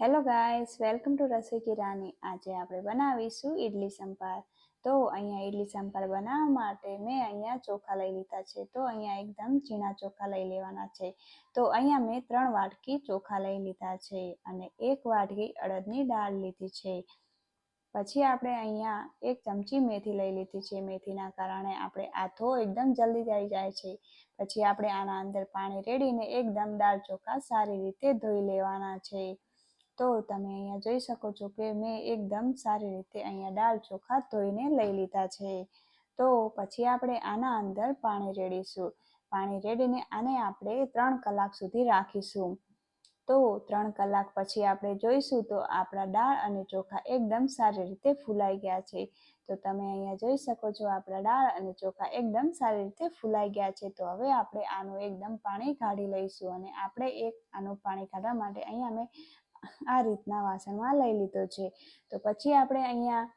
Hello guys welcome to રસોઈ કિરાની આજે આપણે બનાવીશું ઈડલી સંભાર તો અહીંયા ઈડલી સંભાર બનાવવા માટે મેં અહીંયા ચોખા લઈ લીધા છે તો અહીંયા એકદમ ઝીણા ચોખા લઈ લેવાના છે તો અહીંયા મેં ત્રણ વાટકી ચોખા લઈ લીધા છે અને એક વાટકી અડદની દાળ લીધી છે પછી આપણે અહીંયા એક ચમચી મેથી લઈ લીધી છે મેથીના કારણે આપણે આથો એકદમ જલ્દી થઈ જાય છે પછી આપણે આના અંદર પાણી રેડીને એકદમ દાળ ચોખા સારી રીતે ધોઈ લેવાના છે તો તમે અહીંયા જોઈ શકો છો કે મેં એકદમ સારી રીતે અહીંયા દાળ ચોખા ધોઈને લઈ લીધા છે. તો પછી આપણે આના અંદર પાણી રેડીશું. પાણી રેડીને આને આપણે ત્રણ કલાક સુધી રાખીશું. તો ત્રણ કલાક પછી આપણે જોઈશું તો આપણા દાળ અને ચોખા એકદમ સારી રીતે ફૂલાઈ ગયા છે. તો તમે અહીંયા જોઈ શકો છો આપણા દાળ અને ચોખા એકદમ સારી રીતે ફૂલાઈ ગયા છે. તો હવે આપણે આનું એકદમ પાણી કાઢી લઈશું અને આપણે એક આનું પાણી કાઢવા માટે અહીંયા મેં આ રીતના વાસણમાં લઈ લીધો છે. તો પછી આપણે અહીંયા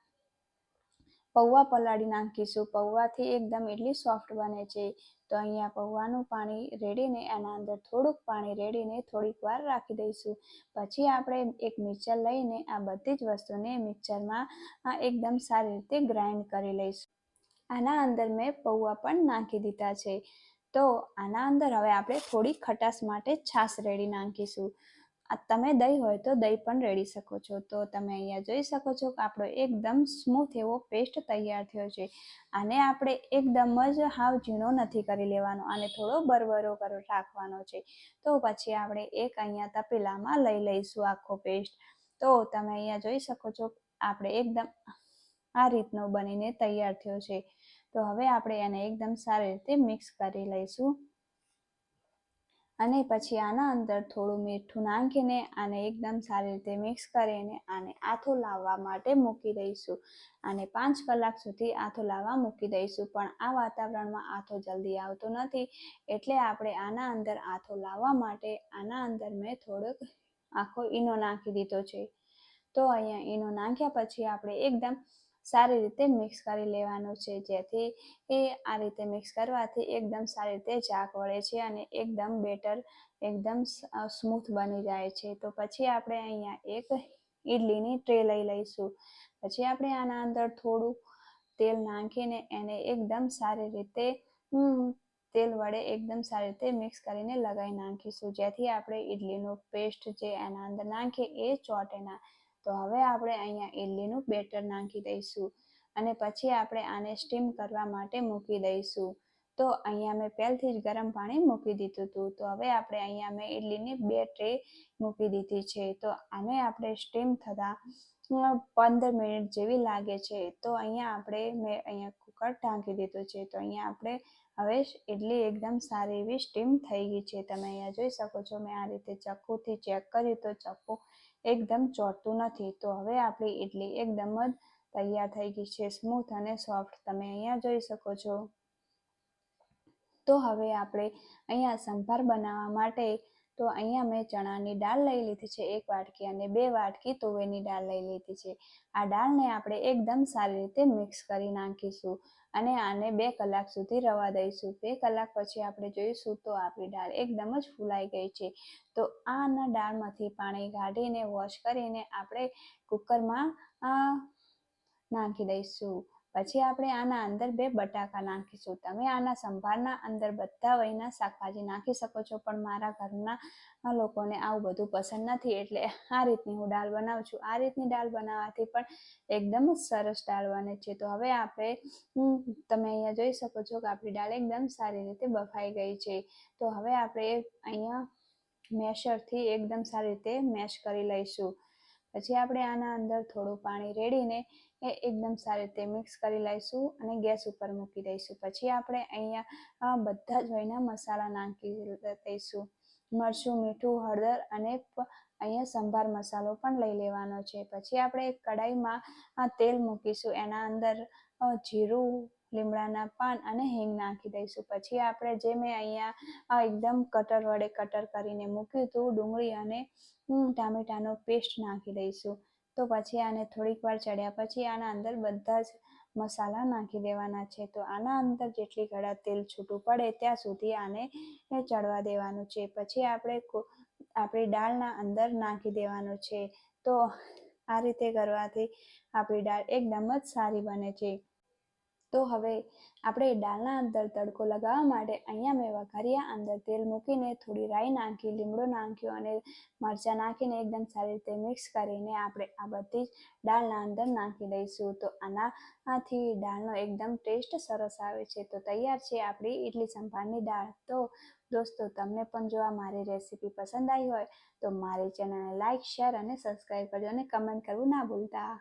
પૌવા પલાળી નાખીશું. પૌવાથી એકદમ એટલી સોફ્ટ બને છે. તો અહીંયા પૌવાનું પાણી રેડીને એના અંદર થોડુંક પાણી રેડીને થોડીક વાર રાખી દઈશું. પછી આપણે એક મિક્સર લઈને આ બધી જ વસ્તુને મિક્સરમાં એકદમ સારી રીતે ગ્રાઇન્ડ કરી લઈશું. આના અંદર મેં પૌવા પણ નાખી દીધા છે. તો આના અંદર હવે આપણે થોડી ખટાશ માટે છાશ રેડી નાખીશું. તમે દહીં હોય તો દહીં પણ રેડી શકો છો. તો તમે અહીંયા જોઈ શકો છો કે આપણો એકદમ સ્મૂથ એવો પેસ્ટ તૈયાર થયો છે. આને આપણે એકદમ જ હાવ ઝીણો નથી કરી લેવાનો, આને થોડો બરબરો કરો, રાખવાનો છે. તો પછી આપણે એક અહીંયા તપેલામાં લઈ લઈશું આખો પેસ્ટ તો તમે અહીંયા જોઈ શકો છો આપણે એકદમ આ રીતનો બનીને તૈયાર થયો છે. તો હવે આપણે એને એકદમ સારી રીતે મિક્સ કરી લઈશું. અને પછી આના અંદર થોડું મીઠું નાખીને આને એકદમ સારી રીતે મિક્સ કરીને આને આથો લાવવા માટે મૂકી દઈશું. અને પાંચ કલાક સુધી આથો લાવવા મૂકી દઈશું. પણ આ વાતાવરણમાં આથો જલ્દી આવતો નથી. એટલે આપણે આના અંદર આથો લાવવા માટે આના અંદર મેં થોડોક આખો ઈનો નાખી દીધો છે. તો અહીંયા ઈનો નાખ્યા પછી આપણે એકદમ સારી રીતે મિક્સ કરી લેવાનું છે. જેથી એ આ રીતે મિક્સ કરવાથી એકદમ સારી રીતે ચાક વળે છે અને એકદમ બેટર એકદમ સ્મૂથ બની જાય છે. તો પછી આપણે અહીંયા એક ઈડલીની ટ્રે લઈ લઈશું. પછી આપણે આના અંદર થોડું તેલ નાખીને એને એકદમ સારી રીતે તેલ વડે એકદમ સારી રીતે મિક્સ કરીને લગાવી નાખીશું. જેથી આપણે ઈડલીનો પેસ્ટ જે એના અંદર નાખીએ એ ચોટે ના. તો હવે આપણે અહીંયા ઇડલીનું બેટર નાખી દઈશું અને પછી આપણે આને સ્ટીમ કરવા માટે મૂકી દઈશું. તો અહીંયા મેં પહેલથી જ ગરમ પાણી મૂકી દીધું હતું. તો હવે આપણે અહીંયા મેં ઇડલીની બે ટ્રે મૂકી દીધી છે. તો આને આપણે સ્ટીમ થતાં પંદર મિનિટ જેવી લાગે છે. તો અહીંયા આપણે મેં અહીંયા કુકર ઢાંકી દીધું છે. તો અહીંયા આપણે હવે ઇડલી એકદમ સારી એવી સ્ટીમ થઈ ગઈ છે. તમે અહીંયા જોઈ શકો છો મેં આ રીતે ચક્કુથી ચેક કર્યું તો ચક્કુ એકદમ ચોટતું નથી. તો હવે આપણી ઇડલી એકદમ જ તૈયાર થઈ ગઈ છે. સ્મૂથ અને સોફ્ટ. તમે અહીંયા જોઈ શકો છો. તો હવે આપણે અહીંયા સંભાર બનાવવા માટે તો અહીંયા મેં ચણાની દાળ લઈ લીધી છે, એક વાટકી અને બે વાટકી તુવેરની દાળ લઈ લીધી છે. આ દાળને આપણે એકદમ સારી રીતે મિક્સ કરી નાખીશું અને આને બે કલાક સુધી રવા દઈશું. બે કલાક પછી આપણે જોઈશું તો આપણી દાળ એકદમ જ ફૂલાઈ ગઈ છે. તો આના દાળમાંથી પાણી કાઢીને વોશ કરીને આપણે કુકરમાં નાખી દઈશું. પછી આપણે આના અંદર બે બટાકા નાખીશું. તમે આના સંભારના અંદર બધા વહીના શાકભાજી નાખી શકો છો, પણ મારા ઘરના લોકોને આવું બધું પસંદ નથી, એટલે આ રીતની હું દાળ બનાવું છું. આ રીતની દાળ બનાવવાથી પણ એકદમ સરસ દાળ બને છે. તો હવે આપણે તમે અહીંયા જોઈ શકો છો કે આપણી દાળ એકદમ સારી રીતે બફાઈ ગઈ છે. તો હવે આપણે અહીંયા મેશરથી એકદમ સારી રીતે મેશ કરી લઈશું. પછી આપણે આના અંદર થોડું પાણી રેડીને એ એકદમ સારી રીતે મિક્સ કરી લઈશું અને ગેસ ઉપર મૂકી દઈશું. પછી આપણે અહીંયા બધા જ વયના મસાલા નાખી દઈશું. મરચું, મીઠું, હળદર અને અહીંયા સંભાર મસાલો પણ લઈ લેવાનો છે. પછી આપણે કડાઈમાં તેલ મૂકીશું. એના અંદર જીરું લીમડાના પાન અને હિંગ નાખી દઈશું. પછી આપણે જે મેં અહીંયા એકદમ કટર વડે કટર કરીને મૂક્યું હતું, ડુંગળી અને ટામેટાનો પેસ્ટ નાખી દઈશું. તો પછી આને થોડીક વાર ચડ્યા પછી આના અંદર બધા જ મસાલા નાખી દેવાના છે. તો આના અંદર જેટલી ઘડા તેલ છૂટું પડે ત્યાં સુધી આને ચડવા દેવાનું છે. પછી આપણે આપણી દાળના અંદર નાખી દેવાનું છે. તો આ રીતે કરવાથી આપણી દાળ એકદમ જ સારી બને છે. તો હવે આપણે દાળના અંદર તડકો લગાવવા માટે અહીંયા મેં વઘારિયા અંદર તેલ મૂકીને થોડી રાઈ નાખી, લીમડો નાખ્યો અને મરચાં નાખીને એકદમ સારી રીતે મિક્સ કરીને આપણે આ બધી જ દાળના અંદર નાખી દઈશું. તો આનાથી દાળનો એકદમ ટેસ્ટ સરસ આવે છે. તો તૈયાર છે આપણી ઇડલી સંભારની દાળ તો દોસ્તો, તમને પણ જો આ મારી રેસીપી પસંદ આવી હોય તો મારી ચેનલને લાઇક શેર અને સબસ્ક્રાઈબ કરજો અને કમેન્ટ કરવું ના ભૂલતા.